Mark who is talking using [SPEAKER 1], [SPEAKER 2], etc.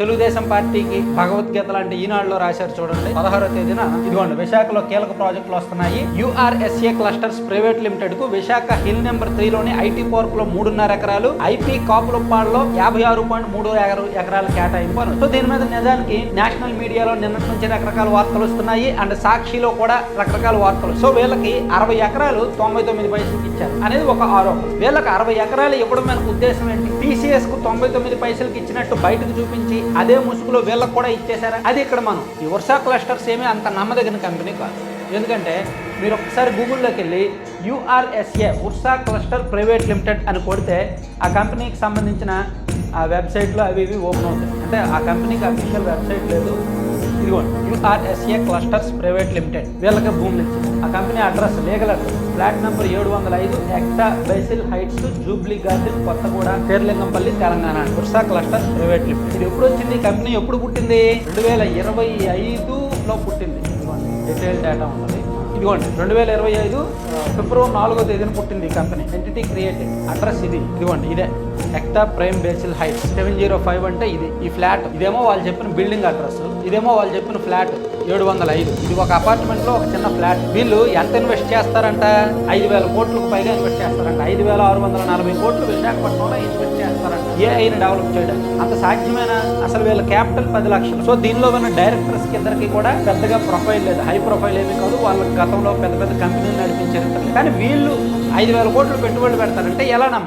[SPEAKER 1] తెలుగుదేశం పార్టీకి భగవద్గీత లాంటి ఈనాడులో రాశారు చూడండి. పదహారో తేదీన ఇదిగోండి విశాఖలో కీలక ప్రాజెక్టులు వస్తున్నాయి. U R S A clusters private లిమిటెడ్కు విశాఖ హిల్ నెంబర్ త్రీ లోని ఐటీ పార్క్లో మూడున్నర ఎకరాలు ఐపీ కాపులపాడులో యాభై ఆరు పాయింట్ మూడు ఎకర- ఎకరాలు కేటాయింపు సో దీని మీద నిజానికి నేషనల్ మీడియాలో నిన్నటి నుంచి రకరకాల వార్తలు వస్తున్నాయి. అండ్ సాక్షిలో కూడా రకరకాల వార్తలు. సో వీళ్ళకి అరవై ఎకరాలు తొంభై తొమ్మిది పైసలకి ఇచ్చారు అనేది ఒక ఆరోపణ. వీళ్ళకి అరవై ఎకరాలు ఇవ్వడం మనకు ఉద్దేశం ఏంటి? టీసీఎస్కు తొంభై తొమ్మిది పైసలకి ఇచ్చినట్టు బయటకు చూపించి అదే ముసుగులో వీళ్ళకి కూడా ఇచ్చేసారా అది ఇక్కడ మనం. ఈ వర్షా క్లస్టర్స్ ఏమీ అంత నమ్మదగిన కంపెనీ కాదు. ఎందుకంటే మీరు ఒకసారి గూగుల్లోకి వెళ్ళి U R S A Ursa cluster private limited అని కొడితే ఆ కంపెనీకి సంబంధించిన ఆ వెబ్సైట్లో అవి ఇవి ఓపెన్ అవుతాయి. అంటే ఆ కంపెనీకి అఫీషియల్ వెబ్సైట్ లేదు. ఇదిగోండి యుఆర్ఎస్ఏ క్లస్టర్స్ ప్రైవేట్ లిమిటెడ్. వీళ్ళకి భూములు ఇచ్చింది ఆ company address legal address flat number ఏడు వందల ఐదు Ekta basil heights jubilee garden Kothaguda Perlingampalli Telangana. Ursa cluster private limited ఇది ఎప్పుడు వచ్చింది? కంపెనీ ఎప్పుడు పుట్టింది? రెండు వేల ఇరవై ఐదులో పుట్టింది. ఇదిగోండి డీటెయిల్ డేటా ఉన్నది. ఇదిగోండి రెండు వేల ఇరవై ఐదు ఫిబ్రవరి నాలుగో తేదీన పుట్టింది ఈ కంపెనీ. ఎంటిటీ క్రియేటెడ్ అడ్రస్ ఇది. ఇదిగోండి ఇదే. Ekta prime basil height seven zero five అంటే ఇది ఈ ఫ్లాట్. ఇదేమో వాళ్ళు చెప్పిన బిల్డింగ్ అడ్రస్. ఇదేమో వాళ్ళు చెప్పిన ఫ్లాట్ ఏడు వందల ఐదు. ఇది ఒక అపార్ట్మెంట్లో ఒక చిన్న ఫ్లాట్. వీళ్ళు ఎంత ఇన్వెస్ట్ చేస్తారంట? ఐదు వేల కోట్లకు పైగా ఇన్వెస్ట్ చేస్తారంట. ఐదు వేల ఆరు వందల నలభై కోట్లు విశాఖపట్నంలో ఇన్వెస్ట్ చేస్తారంట. ఏఐని డెవలప్ చేయడం అంత సాధ్యమైన? అసలు వీళ్ళ క్యాపిటల్ పది లక్షలు. సో దీనిలో ఉన్న డైరెక్టర్స్ కిందరికి కూడా పెద్దగా ప్రొఫైల్ లేదు. హై ప్రొఫైల్ ఏమీ కాదు. వాళ్ళ గతంలో పెద్ద పెద్ద కంపెనీలు నడిపించారు కానీ వీళ్ళు ఐదు వేల కోట్లు పెట్టుబడి పెడతారంటే ఎలా నమ్మాలి